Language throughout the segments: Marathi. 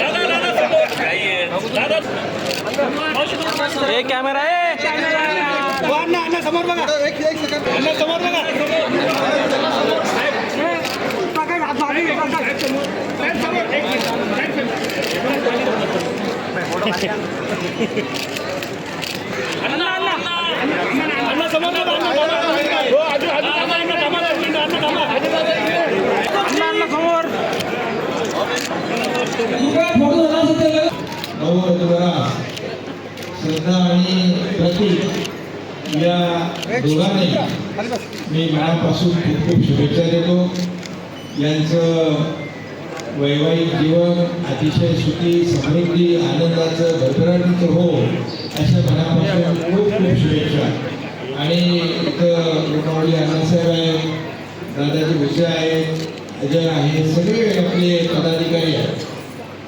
দাদা দাদা দাদা हे कॅमेरा आहे समोर बघा. अण्णा समोर बघा. श्रद्धा आणि प्रतीक या दोघांनाही मी मनापासून खूप खूप शुभेच्छा देतो. यांचं वैवाहिक जीवन अतिशय सुखी समृद्धी आनंदाचं भरभराटीचं हो अशा मनापासून खूप खूप शुभेच्छा. आणि इथं लोणावळी अण्णासाहेब आहेत दादाजी भुसे आहेत अजय आहेत सगळे आपले पदाधिकारी आहेत.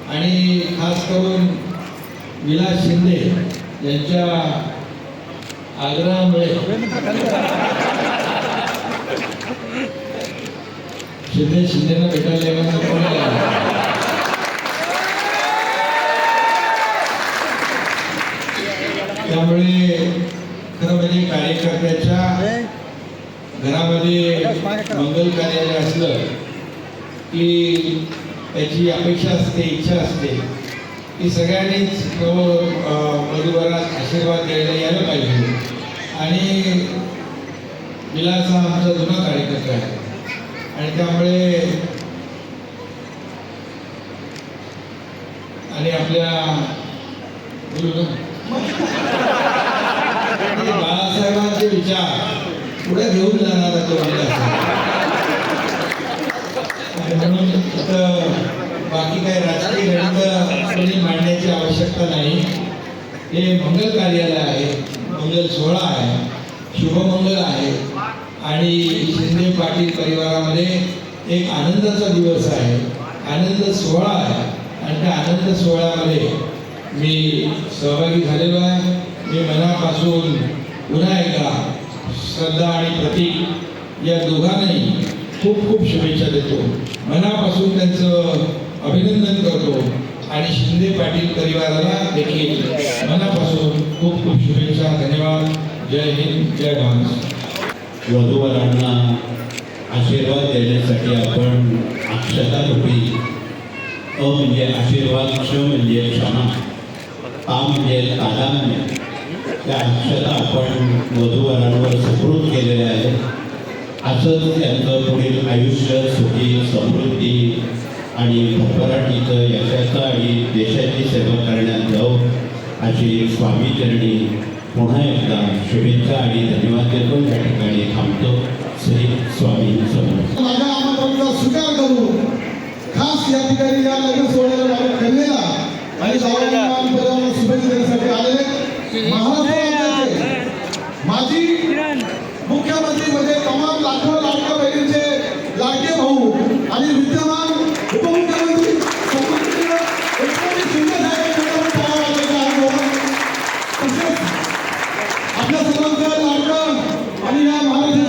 आणि खास करून विलास शिंदे यांच्या आग्रहामुळे शिंदे शिंदेना भेटायला येणार कोणाला त्यामुळे खरं म्हणजे कार्यकर्त्याच्या घरामध्ये मंगल कार्यालय असलं की त्याची अपेक्षा असते इच्छा असते. की सगळ्यांनीच तो अं, आशीर्वाद द्यायला यायला पाहिजे. आणि विलास हा आमचा जुना कार्यकर्ता आहे. आणि त्यामुळे आणि आपल्या बाळासाहेबांचे विचार पुढे घेऊन जाणारा तो विलास. म्हणून बाकी काही राजकीय गणित कोणी मांडण्याची आवश्यकता नाही. हे मंगल कार्यालय आहे. मंगल सोहळा आहे. शुभमंगल आहे. आणि शिंदे पाटील परिवारामध्ये एक आनंदाचा दिवस आहे. आनंद सोहळा आहे. आणि त्या आनंद सोहळ्यामध्ये मी सहभागी झालेलो आहे. मी मनापासून पुन्हा एकदा श्रद्धा आणि प्रतीक या दोघांनाही खूप खूप शुभेच्छा देतो. मनापासून त्यांचं अभिनंदन करतो. आणि शिंदे पाटील परिवाराला देखील मनापासून खूप खूप शुभेच्छा धन्यवाद. जय हिंद जय महाराष्ट्र वधूवरांना आशीर्वाद देण्यासाठी आपण अक्षता रुपी अ म्हणजे आशीर्वाद क्ष म्हणजे क्षमा आ म्हणजे तादात्म्य त्या अक्षता आपण वधूवरांवर सुकृत केलेल्या आहेत. असंच त्यांचं पुढील आयुष्य सुखी समृद्ध आणि भरभराटीचं यशाचं आणि देशाची सेवा करण्यात जाऊ अशी स्वामीचरणी पुन्हा एकदा शुभेच्छा आणि धन्यवाद देतो. या ठिकाणी थांबतो. श्री स्वामी समर्थ. माझ्या आमंत्रणाचा स्वीकार करू खास या ठिकाणी या लग्न सोहळ्याला माझ्या कन्येला आणि जावयाला शुभेच्छा देण्यासाठी आलेले महाराष्ट्र माजी मुख्यमंत्री म्हणजे तमाम लाखो लाखो बहिणींचे आपल्या सर्वांचा लाडका आणि या महाराष्ट्र